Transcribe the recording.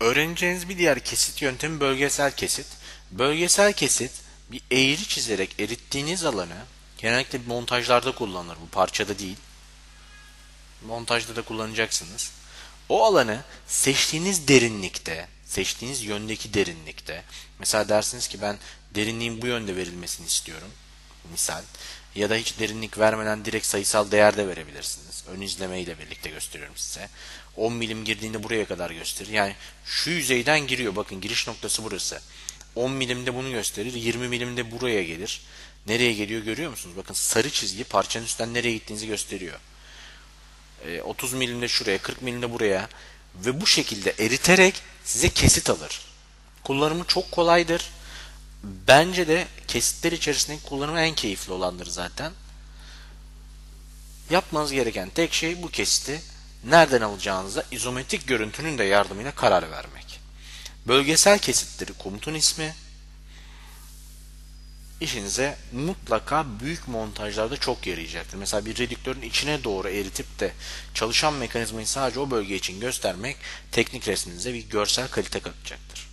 Öğreneceğiniz bir diğer kesit yöntemi bölgesel kesit. Bölgesel kesit bir eğri çizerek erittiğiniz alanı genellikle montajlarda kullanılır bu parçada değil. Montajda da kullanacaksınız. O alanı seçtiğiniz derinlikte, seçtiğiniz yöndeki derinlikte mesela dersiniz ki ben derinliğin bu yönde verilmesini istiyorum. Misal ya da hiç derinlik vermeden direkt sayısal değer de verebilirsiniz. Ön izleme ile birlikte gösteriyorum size. 10 milim girdiğinde buraya kadar gösterir. Yani şu yüzeyden giriyor. Bakın giriş noktası burası. 10 milimde bunu gösterir. 20 milimde buraya gelir. Nereye geliyor görüyor musunuz? Bakın sarı çizgi parçanın üstten nereye gittiğinizi gösteriyor. 30 milimde şuraya, 40 milimde buraya ve bu şekilde eriterek size kesit alır. Kullanımı çok kolaydır. Bence de kesitler içerisindeki kullanımı en keyifli olandır zaten. Yapmanız gereken tek şey bu kesiti nereden alacağınıza izometrik görüntünün de yardımıyla karar vermek. Bölgesel kesitleri komutun ismi. İşinize mutlaka büyük montajlarda çok yarayacaktır. Mesela bir redüktörün içine doğru eritip de çalışan mekanizmayı sadece o bölge için göstermek teknik resminize bir görsel kalite katacaktır.